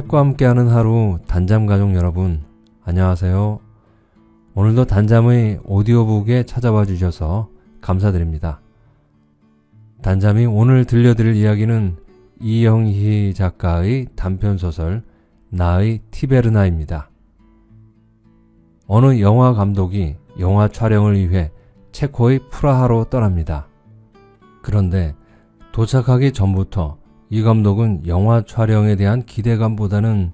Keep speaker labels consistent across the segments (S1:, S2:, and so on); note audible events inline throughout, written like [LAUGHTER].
S1: 책과 함께하는 하루 단잠 가족 여러분 안녕하세요. 오늘도 단잠의 오디오북에 찾아와 주셔서 감사드립니다. 단잠이 오늘 들려드릴 이야기는 이영희 작가의 단편소설 나의 티베르나입니다. 어느 영화 감독이 영화 촬영을 위해 체코의 프라하로 떠납니다. 그런데 도착하기 전부터 이 감독은 영화 촬영에 대한 기대감보다는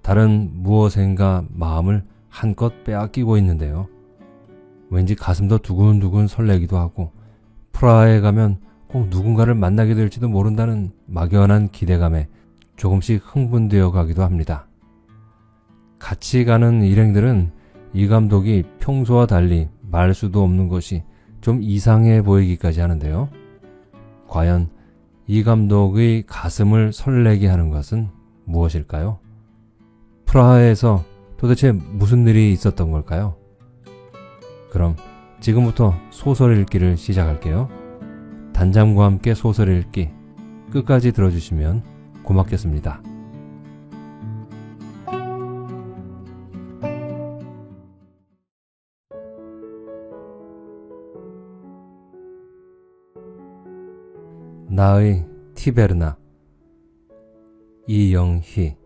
S1: 다른 무엇인가 마음을 한껏 빼앗기고 있는데요. 왠지 가슴도 두근두근 설레기도 하고 프라하에 가면 꼭 누군가를 만나게 될지도 모른다는 막연한 기대감에 조금씩 흥분되어 가기도 합니다. 같이 가는 일행들은 이 감독이 평소와 달리 말 수도 없는 것이 좀 이상해 보이기까지 하는데요. 과연 이 감독의 가슴을 설레게 하는 것은 무엇일까요? 프라하에서 도대체 무슨 일이 있었던 걸까요? 그럼 지금부터 소설 읽기를 시작할게요. 단잠과 함께 소설 읽기 끝까지 들어주시면 고맙겠습니다. 나의 티베르나 이영희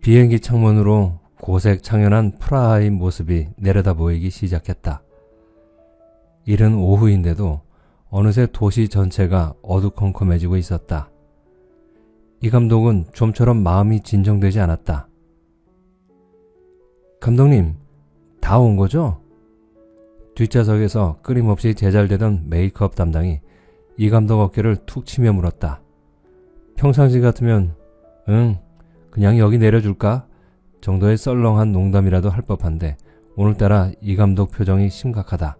S1: 비행기 창문으로 고색 창연한 프라하의 모습이 내려다 보이기 시작했다. 이른 오후인데도 어느새 도시 전체가 어두컴컴해지고 있었다. 이 감독은 좀처럼 마음이 진정되지 않았다. 감독님, 다 온 거죠? 뒷좌석에서 끊임없이 제잘되던 메이크업 담당이 이 감독 어깨를 툭 치며 물었다. 평상시 같으면 응 그냥 여기 내려줄까 정도의 썰렁한 농담이라도 할 법한데 오늘따라 이 감독 표정이 심각하다.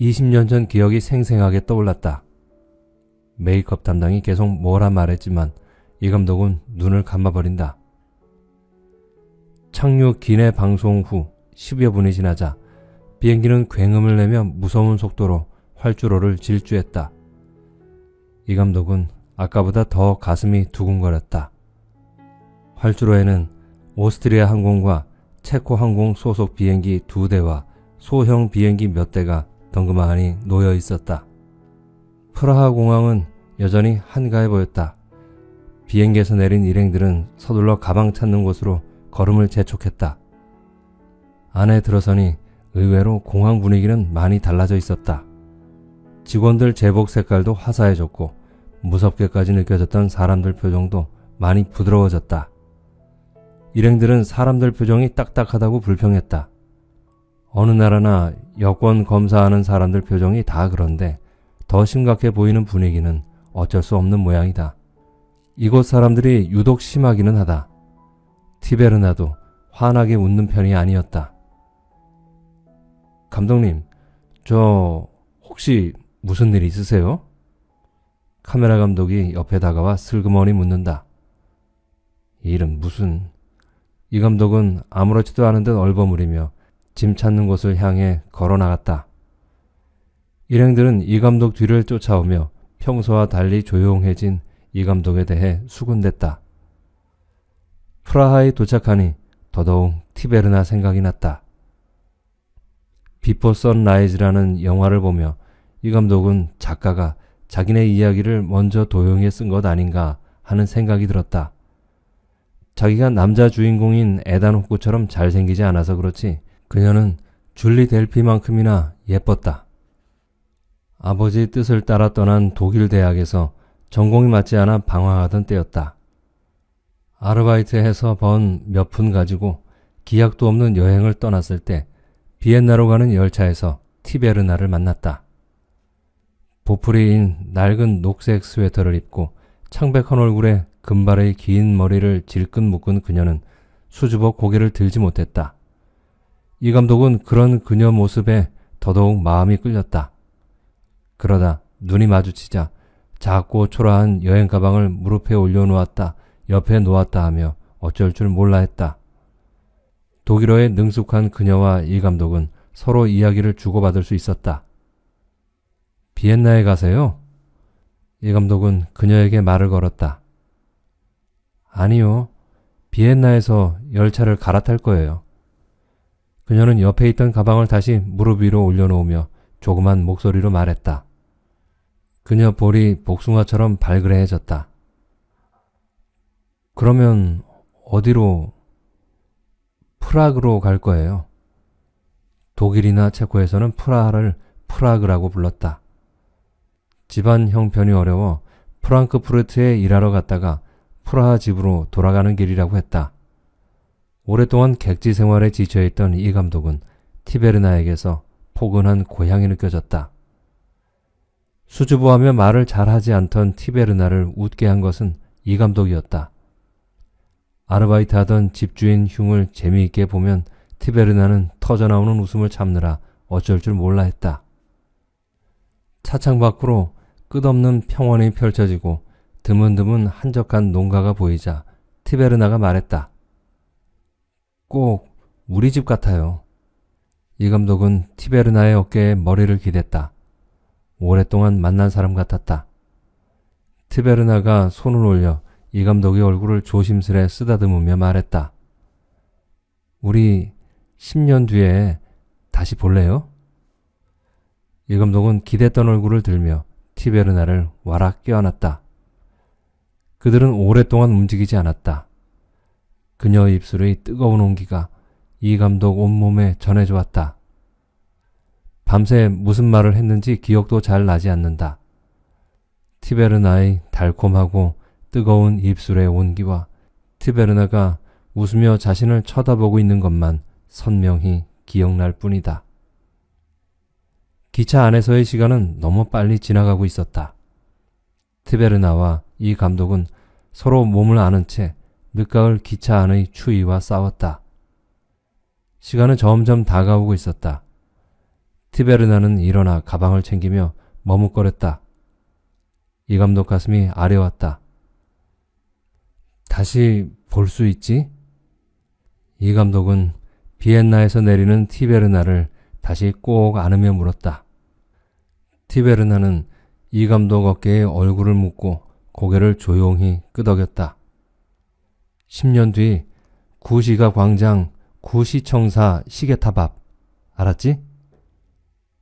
S1: 20년 전 기억이 생생하게 떠올랐다. 메이크업 담당이 계속 뭐라 말했지만 이 감독은 눈을 감아버린다. 착륙 기내 방송 후 10여 분이 지나자 비행기는 굉음을 내며 무서운 속도로 활주로를 질주했다. 이 감독은 아까보다 더 가슴이 두근거렸다. 활주로에는 오스트리아 항공과 체코 항공 소속 비행기 두 대와 소형 비행기 몇 대가 덩그마니 놓여 있었다. 프라하 공항은 여전히 한가해 보였다. 비행기에서 내린 일행들은 서둘러 가방 찾는 곳으로 걸음을 재촉했다. 안에 들어서니 의외로 공항 분위기는 많이 달라져 있었다. 직원들 제복 색깔도 화사해졌고 무섭게까지 느껴졌던 사람들 표정도 많이 부드러워졌다. 일행들은 사람들 표정이 딱딱하다고 불평했다. 어느 나라나 여권 검사하는 사람들 표정이 다 그런데 더 심각해 보이는 분위기는 어쩔 수 없는 모양이다. 이곳 사람들이 유독 심하기는 하다. 티베르나도 환하게 웃는 편이 아니었다. 감독님, 저 혹시 무슨 일 있으세요? 카메라 감독이 옆에 다가와 슬그머니 묻는다. 이 일은 무슨... 이 감독은 아무렇지도 않은 듯 얼버무리며 짐 찾는 곳을 향해 걸어 나갔다. 일행들은 이 감독 뒤를 쫓아오며 평소와 달리 조용해진 이 감독에 대해 수군댔다. 프라하에 도착하니 더더욱 티베르나 생각이 났다. 비포 선라이즈라는 영화를 보며 이 감독은 작가가 자기네 이야기를 먼저 도용해 쓴 것 아닌가 하는 생각이 들었다. 자기가 남자 주인공인 에단 호크처럼 잘생기지 않아서 그렇지 그녀는 줄리 델피만큼이나 예뻤다. 아버지 뜻을 따라 떠난 독일 대학에서 전공이 맞지 않아 방황하던 때였다. 아르바이트해서 번 몇 푼 가지고 기약도 없는 여행을 떠났을 때 비엔나로 가는 열차에서 티베르나를 만났다. 보풀이인 낡은 녹색 스웨터를 입고 창백한 얼굴에 금발의 긴 머리를 질끈 묶은 그녀는 수줍어 고개를 들지 못했다. 이 감독은 그런 그녀 모습에 더더욱 마음이 끌렸다. 그러다 눈이 마주치자 작고 초라한 여행 가방을 무릎에 올려놓았다, 옆에 놓았다 하며 어쩔 줄 몰라 했다. 독일어에 능숙한 그녀와 이 감독은 서로 이야기를 주고받을 수 있었다. 비엔나에 가세요? 이 감독은 그녀에게 말을 걸었다. 아니요. 비엔나에서 열차를 갈아탈 거예요. 그녀는 옆에 있던 가방을 다시 무릎 위로 올려놓으며 조그만 목소리로 말했다. 그녀 볼이 복숭아처럼 발그레해졌다. 그러면 어디로 프라그로 갈 거예요. 독일이나 체코에서는 프라하를 프라그라고 불렀다. 집안 형편이 어려워 프랑크푸르트에 일하러 갔다가 프라하 집으로 돌아가는 길이라고 했다. 오랫동안 객지 생활에 지쳐있던 이 감독은 티베르나에게서 포근한 고향이 느껴졌다. 수줍어하며 말을 잘하지 않던 티베르나를 웃게 한 것은 이 감독이었다. 아르바이트 하던 집주인 흉을 재미있게 보면 티베르나는 터져나오는 웃음을 참느라 어쩔 줄 몰라 했다. 차창 밖으로 끝없는 평원이 펼쳐지고 드문드문 한적한 농가가 보이자 티베르나가 말했다. 꼭 우리 집 같아요. 이 감독은 티베르나의 어깨에 머리를 기댔다. 오랫동안 만난 사람 같았다. 티베르나가 손을 올려 이 감독의 얼굴을 조심스레 쓰다듬으며 말했다. 우리 10년 뒤에 다시 볼래요? 이 감독은 기댔던 얼굴을 들며 티베르나를 와락 껴안았다. 그들은 오랫동안 움직이지 않았다. 그녀 입술의 뜨거운 온기가 이 감독 온몸에 전해져 왔다. 밤새 무슨 말을 했는지 기억도 잘 나지 않는다. 티베르나의 달콤하고 뜨거운 입술의 온기와 티베르나가 웃으며 자신을 쳐다보고 있는 것만 선명히 기억날 뿐이다. 기차 안에서의 시간은 너무 빨리 지나가고 있었다. 티베르나와 이 감독은 서로 몸을 아는 채 늦가을 기차 안의 추위와 싸웠다. 시간은 점점 다가오고 있었다. 티베르나는 일어나 가방을 챙기며 머뭇거렸다. 이 감독 가슴이 아려왔다. 다시 볼 수 있지? 이 감독은 비엔나에서 내리는 티베르나를 다시 꼭 안으며 물었다. 티베르나는 이 감독 어깨에 얼굴을 묻고 고개를 조용히 끄덕였다. 10년 뒤 구시가 광장 구시청사 시계탑 앞 알았지?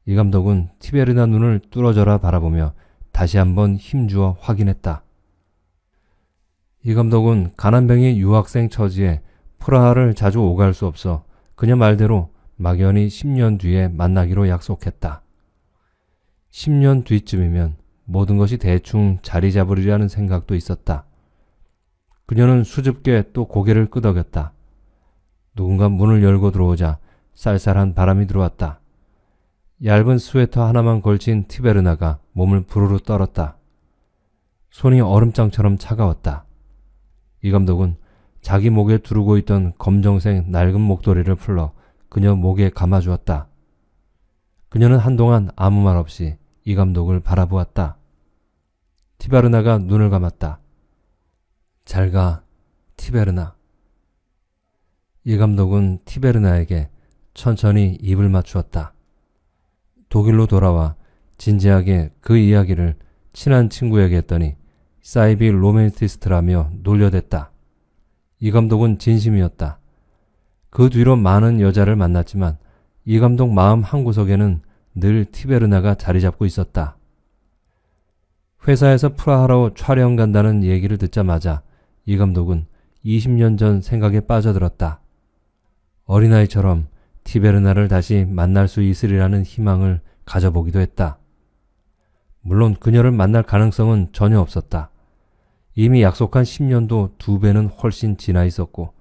S1: 이 감독은 티베르나 눈을 뚫어져라 바라보며 다시 한번 힘주어 확인했다. 이 감독은 가난뱅이 유학생 처지에 프라하를 자주 오갈 수 없어 그녀 말대로 막연히 10년 뒤에 만나기로 약속했다. 10년 뒤쯤이면 모든 것이 대충 자리 잡으리라는 생각도 있었다. 그녀는 수줍게 또 고개를 끄덕였다. 누군가 문을 열고 들어오자 쌀쌀한 바람이 들어왔다. 얇은 스웨터 하나만 걸친 티베르나가 몸을 부르르 떨었다. 손이 얼음장처럼 차가웠다. 이 감독은 자기 목에 두르고 있던 검정색 낡은 목도리를 풀러 그녀 목에 감아주었다. 그녀는 한동안 아무 말 없이 이 감독을 바라보았다. 티베르나가 눈을 감았다. 잘 가, 티베르나. 이 감독은 티베르나에게 천천히 입을 맞추었다. 독일로 돌아와 진지하게 그 이야기를 친한 친구에게 했더니 사이비 로맨티스트라며 놀려댔다. 이 감독은 진심이었다. 그 뒤로 많은 여자를 만났지만 이 감독 마음 한구석에는 늘 티베르나가 자리 잡고 있었다. 회사에서 프라하로 촬영 간다는 얘기를 듣자마자 이 감독은 20년 전 생각에 빠져들었다. 어린아이처럼 티베르나를 다시 만날 수 있으리라는 희망을 가져보기도 했다. 물론 그녀를 만날 가능성은 전혀 없었다. 이미 약속한 10년도 두 배는 훨씬 지나 있었고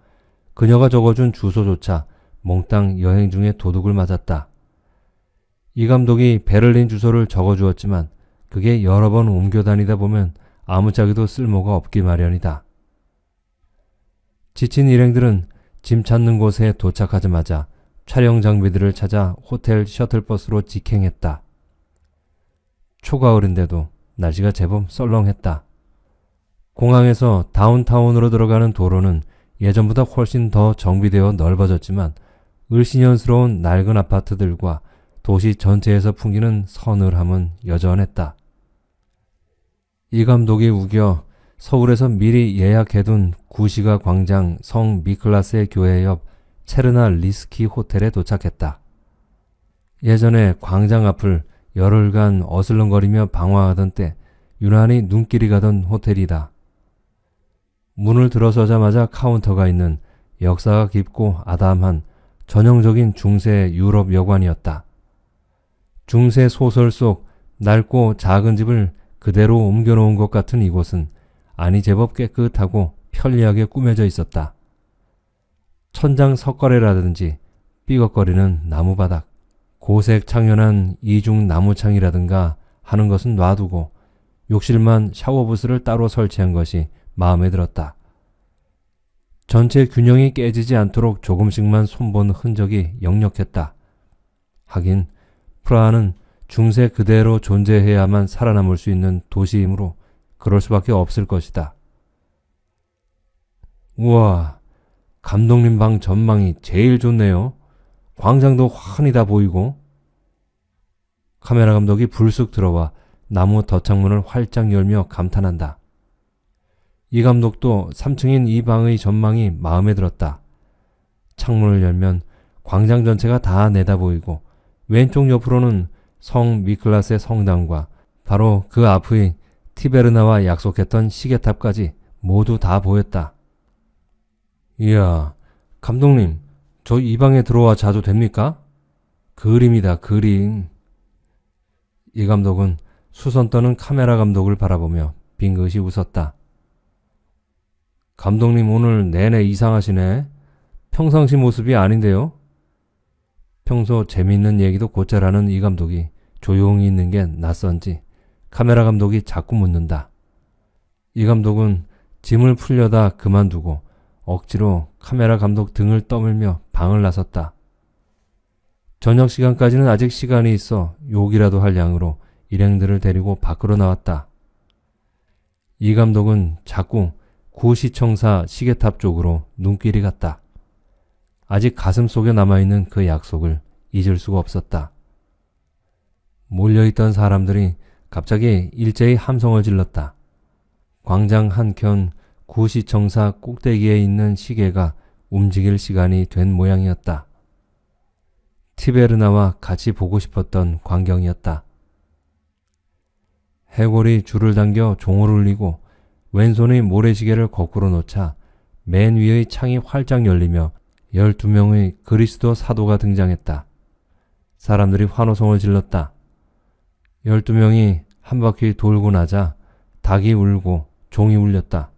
S1: 그녀가 적어준 주소조차 몽땅 여행 중에 도둑을 맞았다. 이 감독이 베를린 주소를 적어주었지만 그게 여러 번 옮겨 다니다 보면 아무짝에도 쓸모가 없기 마련이다. 지친 일행들은 짐 찾는 곳에 도착하자마자 촬영 장비들을 찾아 호텔 셔틀버스로 직행했다. 초가을인데도 날씨가 제법 썰렁했다. 공항에서 다운타운으로 들어가는 도로는 예전보다 훨씬 더 정비되어 넓어졌지만 을씨년스러운 낡은 아파트들과 도시 전체에서 풍기는 서늘함은 여전했다. 이 감독이 우겨 서울에서 미리 예약해둔 구시가 광장 성 미클라스의 교회 옆 체르나 리스키 호텔에 도착했다. 예전에 광장 앞을 열흘간 어슬렁거리며 방황하던 때 유난히 눈길이 가던 호텔이다. 문을 들어서자마자 카운터가 있는 역사가 깊고 아담한 전형적인 중세 유럽 여관이었다. 중세 소설 속 낡고 작은 집을 그대로 옮겨놓은 것 같은 이곳은 안이 제법 깨끗하고 편리하게 꾸며져 있었다. 천장 석가래라든지 삐걱거리는 나무바닥, 고색 창연한 이중 나무창이라든가 하는 것은 놔두고 욕실만 샤워부스를 따로 설치한 것이 마음에 들었다. 전체 균형이 깨지지 않도록 조금씩만 손본 흔적이 역력했다. 하긴 프라하는 중세 그대로 존재해야만 살아남을 수 있는 도시이므로 그럴 수밖에 없을 것이다. 우와, 감독님 방 전망이 제일 좋네요. 광장도 환히 다 보이고. 카메라 감독이 불쑥 들어와 나무 덧창문을 활짝 열며 감탄한다. 이 감독도 3층인 이 방의 전망이 마음에 들었다. 창문을 열면 광장 전체가 다 내다 보이고 왼쪽 옆으로는 성 미클라스의 성당과 바로 그 앞의 티베르나와 약속했던 시계탑까지 모두 다 보였다. 이야, 감독님, 저 이 방에 들어와 자도 됩니까? 그림이다, 그림. 이 감독은 수선 떠는 카메라 감독을 바라보며 빙긋이 웃었다. 감독님 오늘 내내 이상하시네. 평상시 모습이 아닌데요? 평소 재미있는 얘기도 곧잘 하는 이 감독이 조용히 있는 게 낯선지 카메라 감독이 자꾸 묻는다. 이 감독은 짐을 풀려다 그만두고 억지로 카메라 감독 등을 떠밀며 방을 나섰다. 저녁 시간까지는 아직 시간이 있어 욕이라도 할 양으로 일행들을 데리고 밖으로 나왔다. 이 감독은 자꾸 구시청사 시계탑 쪽으로 눈길이 갔다. 아직 가슴 속에 남아있는 그 약속을 잊을 수가 없었다. 몰려있던 사람들이 갑자기 일제히 함성을 질렀다. 광장 한켠 구시청사 꼭대기에 있는 시계가 움직일 시간이 된 모양이었다. 티베르나와 같이 보고 싶었던 광경이었다. 해골이 줄을 당겨 종을 울리고 왼손의 모래시계를 거꾸로 놓자 맨 위의 창이 활짝 열리며 12명의 그리스도 사도가 등장했다. 사람들이 환호성을 질렀다. 12명이 한 바퀴 돌고 나자 닭이 울고 종이 울렸다.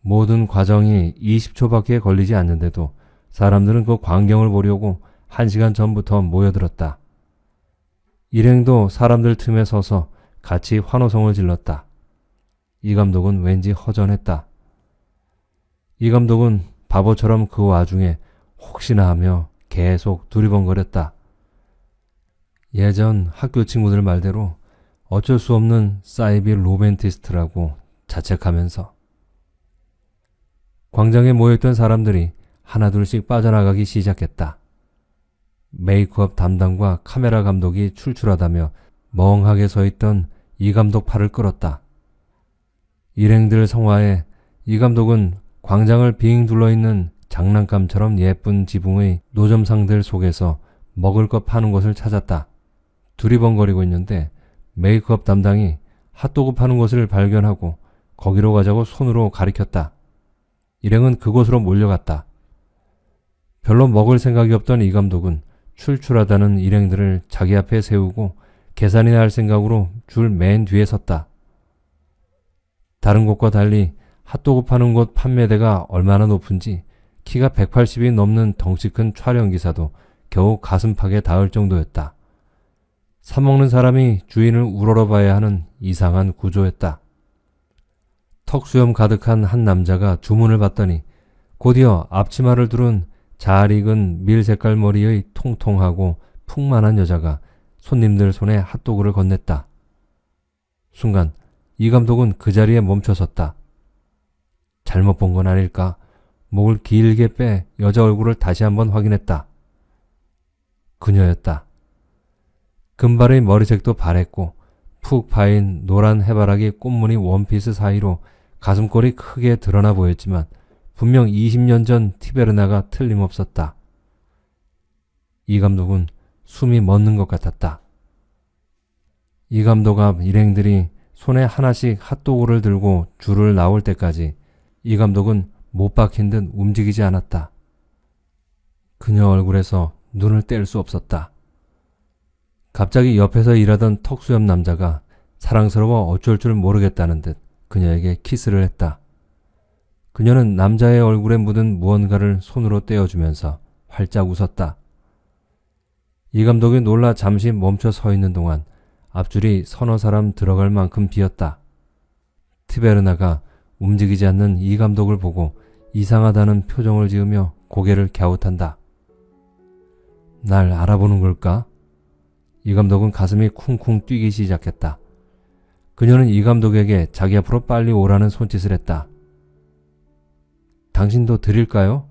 S1: 모든 과정이 20초밖에 걸리지 않는데도 사람들은 그 광경을 보려고 1시간 전부터 모여들었다. 일행도 사람들 틈에 서서 같이 환호성을 질렀다. 이 감독은 왠지 허전했다. 이 감독은 바보처럼 그 와중에 혹시나 하며 계속 두리번거렸다. 예전 학교 친구들 말대로 어쩔 수 없는 사이비 로맨티스트라고 자책하면서 광장에 모였던 사람들이 하나둘씩 빠져나가기 시작했다. 메이크업 담당과 카메라 감독이 출출하다며 멍하게 서 있던 이 감독 팔을 끌었다. 일행들 성화에 이 감독은 광장을 빙 둘러있는 장난감처럼 예쁜 지붕의 노점상들 속에서 먹을 것 파는 곳을 찾았다. 두리번거리고 있는데 메이크업 담당이 핫도그 파는 곳을 발견하고 거기로 가자고 손으로 가리켰다. 일행은 그곳으로 몰려갔다. 별로 먹을 생각이 없던 이 감독은 출출하다는 일행들을 자기 앞에 세우고 계산이나 할 생각으로 줄 맨 뒤에 섰다. 다른 곳과 달리 핫도그 파는 곳 판매대가 얼마나 높은지 키가 180이 넘는 덩치 큰 촬영기사도 겨우 가슴팍에 닿을 정도였다. 사 먹는 사람이 주인을 우러러봐야 하는 이상한 구조였다. 턱수염 가득한 한 남자가 주문을 받더니 곧이어 앞치마를 두른 잘 익은 밀 색깔 머리의 통통하고 풍만한 여자가 손님들 손에 핫도그를 건넸다. 순간 이 감독은 그 자리에 멈춰섰다. 잘못 본 건 아닐까? 목을 길게 빼 여자 얼굴을 다시 한번 확인했다. 그녀였다. 금발의 머리색도 바랬고 푹 파인 노란 해바라기 꽃무늬 원피스 사이로 가슴골이 크게 드러나 보였지만 분명 20년 전 티베르나가 틀림없었다. 이 감독은 숨이 멎는 것 같았다. 이 감독 앞 일행들이 손에 하나씩 핫도그를 들고 줄을 나올 때까지 이 감독은 못 박힌 듯 움직이지 않았다. 그녀 얼굴에서 눈을 뗄 수 없었다. 갑자기 옆에서 일하던 턱수염 남자가 사랑스러워 어쩔 줄 모르겠다는 듯 그녀에게 키스를 했다. 그녀는 남자의 얼굴에 묻은 무언가를 손으로 떼어주면서 활짝 웃었다. 이 감독이 놀라 잠시 멈춰 서 있는 동안 앞줄이 서너 사람 들어갈 만큼 비었다. 티베르나가 움직이지 않는 이 감독을 보고 이상하다는 표정을 지으며 고개를 갸웃한다. 날 알아보는 걸까? 이 감독은 가슴이 쿵쿵 뛰기 시작했다. 그녀는 이 감독에게 자기 앞으로 빨리 오라는 손짓을 했다. 당신도 드릴까요?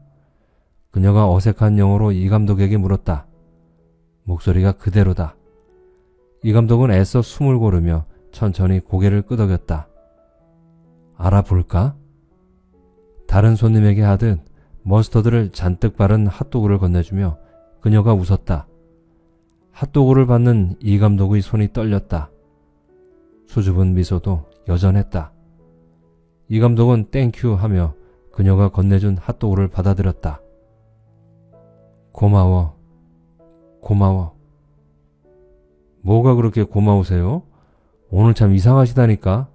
S1: 그녀가 어색한 영어로 이 감독에게 물었다. 목소리가 그대로다. 이 감독은 애써 숨을 고르며 천천히 고개를 끄덕였다. 알아볼까? 다른 손님에게 하듯 머스터드를 잔뜩 바른 핫도그를 건네주며 그녀가 웃었다. 핫도그를 받는 이 감독의 손이 떨렸다. 수줍은 미소도 여전했다. 이 감독은 땡큐 하며 그녀가 건네준 핫도그를 받아들였다. 고마워. 고마워. 뭐가 그렇게 고마우세요? 오늘 참 이상하시다니까.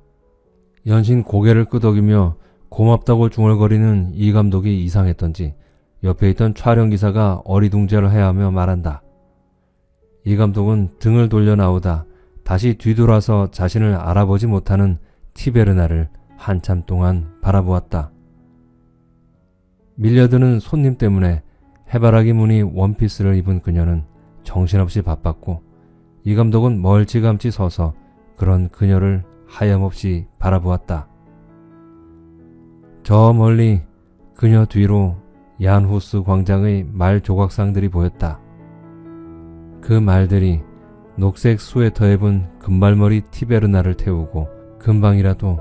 S1: 연신 고개를 끄덕이며 고맙다고 중얼거리는 이 감독이 이상했던지 옆에 있던 촬영 기사가 어리둥절을 해하며 말한다. 이 감독은 등을 돌려 나오다 다시 뒤돌아서 자신을 알아보지 못하는 티베르나를 한참 동안 바라보았다. 밀려드는 손님 때문에 해바라기 무늬 원피스를 입은 그녀는 정신없이 바빴고 이 감독은 멀찌감치 서서 그런 그녀를 하염없이 바라보았다. 저 멀리 그녀 뒤로 얀후스 광장의 말 조각상들이 보였다. 그 말들이 녹색 스웨터 입은 금발머리 티베르나를 태우고 금방이라도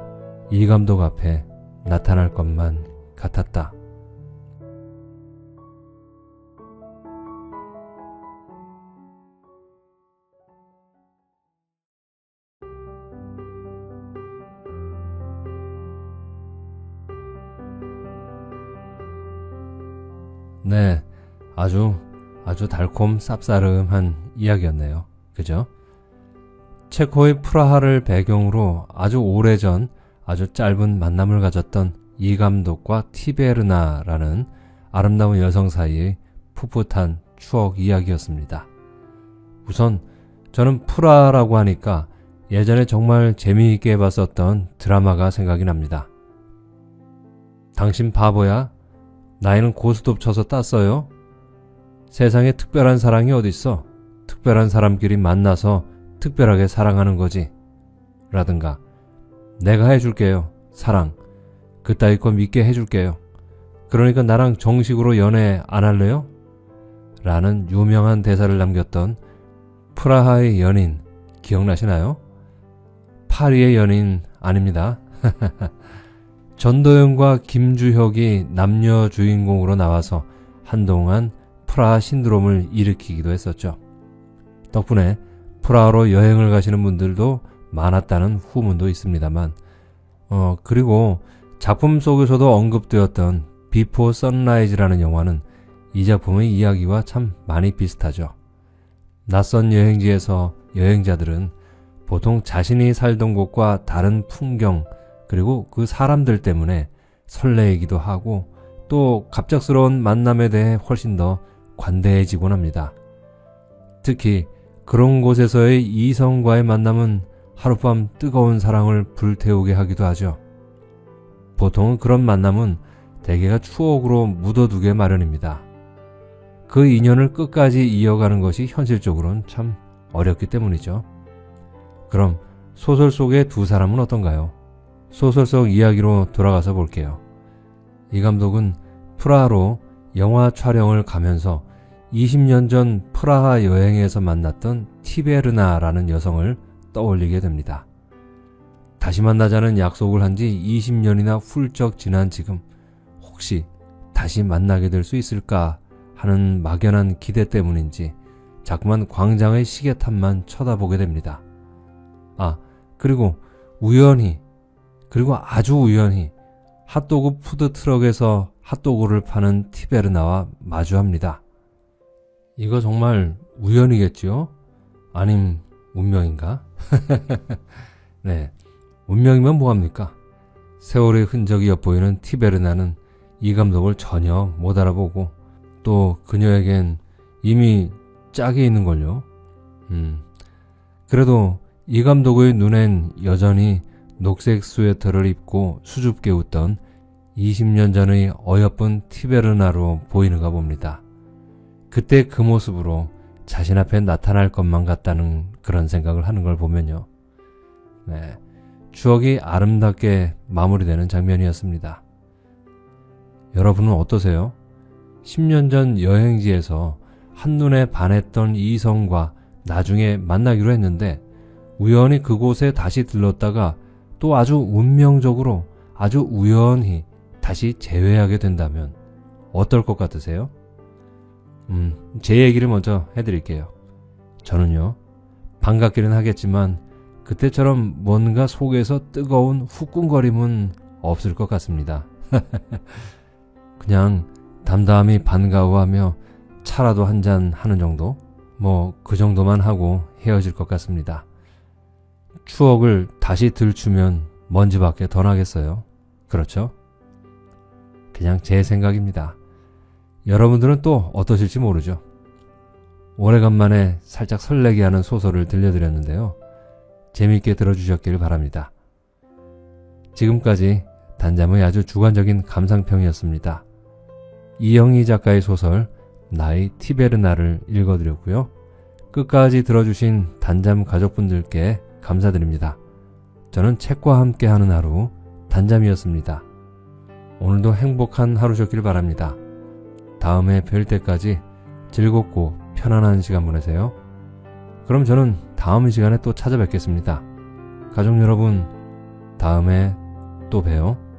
S1: 이 감독 앞에 나타날 것만 같았다. 네, 아주 아주 달콤 쌉싸름한 이야기였네요. 그죠? 체코의 프라하를 배경으로 아주 오래전 아주 짧은 만남을 가졌던 이 감독과 티베르나라는 아름다운 여성 사이의 풋풋한 추억 이야기였습니다. 우선 저는 프라하라고 하니까 예전에 정말 재미있게 봤었던 드라마가 생각이 납니다. 당신 바보야? 나이는 고스톱 쳐서 땄어요? 세상에 특별한 사랑이 어딨어? 특별한 사람끼리 만나서 특별하게 사랑하는 거지. 라든가, 내가 해줄게요. 사랑. 그따위 거 믿게 해줄게요. 그러니까 나랑 정식으로 연애 안 할래요? 라는 유명한 대사를 남겼던 프라하의 연인, 기억나시나요? 파리의 연인 아닙니다. [LAUGHS] 전도연과 김주혁이 남녀 주인공으로 나와서 한동안 프라하 신드롬을 일으키기도 했었죠. 덕분에 프라하로 여행을 가시는 분들도 많았다는 후문도 있습니다만, 어, 그리고 작품 속에서도 언급되었던 비포 선라이즈라는 영화는 이 작품의 이야기와 참 많이 비슷하죠. 낯선 여행지에서 여행자들은 보통 자신이 살던 곳과 다른 풍경, 그리고 그 사람들 때문에 설레이기도 하고 또 갑작스러운 만남에 대해 훨씬 더 관대해지곤 합니다. 특히 그런 곳에서의 이성과의 만남은 하룻밤 뜨거운 사랑을 불태우게 하기도 하죠. 보통은 그런 만남은 대개가 추억으로 묻어두게 마련입니다. 그 인연을 끝까지 이어가는 것이 현실적으로는 참 어렵기 때문이죠. 그럼 소설 속의 두 사람은 어떤가요? 소설 속 이야기로 돌아가서 볼게요. 이 감독은 프라하로 영화 촬영을 가면서 20년 전 프라하 여행에서 만났던 티베르나라는 여성을 떠올리게 됩니다. 다시 만나자는 약속을 한 지 20년이나 훌쩍 지난 지금 혹시 다시 만나게 될 수 있을까 하는 막연한 기대 때문인지 자꾸만 광장의 시계탑만 쳐다보게 됩니다. 아, 그리고 우연히, 그리고 아주 우연히 핫도그 푸드 트럭에서 핫도그를 파는 티베르나와 마주합니다. 이거 정말 우연이겠지요? 아님 운명인가? [LAUGHS] 네, 운명이면 뭐합니까? 세월의 흔적이 엿보이는 티베르나는 이 감독을 전혀 못 알아보고 또 그녀에겐 이미 짝이 있는걸요. 음, 그래도 이 감독의 눈엔 여전히 녹색 스웨터를 입고 수줍게 웃던 20년 전의 어여쁜 티베르나로 보이는가 봅니다. 그때 그 모습으로 자신 앞에 나타날 것만 같다는 그런 생각을 하는 걸 보면요. 네, 추억이 아름답게 마무리되는 장면이었습니다. 여러분은 어떠세요? 10년 전 여행지에서 한눈에 반했던 이성과 나중에 만나기로 했는데 우연히 그곳에 다시 들렀다가 또 아주 운명적으로 아주 우연히 다시 재회하게 된다면 어떨 것 같으세요? 음, 제 얘기를 먼저 해드릴게요. 저는요, 반갑기는 하겠지만 그때처럼 뭔가 속에서 뜨거운 후끈거림은 없을 것 같습니다. [LAUGHS] 그냥 담담히 반가워하며 차라도 한 잔 하는 정도? 뭐 그 정도만 하고 헤어질 것 같습니다. 추억을 다시 들추면 먼지밖에 더 나겠어요. 그렇죠? 그냥 제 생각입니다. 여러분들은 또 어떠실지 모르죠. 오래간만에 살짝 설레게 하는 소설을 들려드렸는데요. 재미있게 들어주셨길 바랍니다. 지금까지 단잠의 아주 주관적인 감상평이었습니다. 이영희 작가의 소설 나의 티베르나를 읽어드렸고요. 끝까지 들어주신 단잠 가족분들께 감사드립니다. 저는 책과 함께하는 하루 단잠이었습니다. 오늘도 행복한 하루셨길 바랍니다. 다음에 뵐 때까지 즐겁고 편안한 시간 보내세요. 그럼 저는 다음 시간에 또 찾아뵙겠습니다. 가족 여러분, 다음에 또 봬요.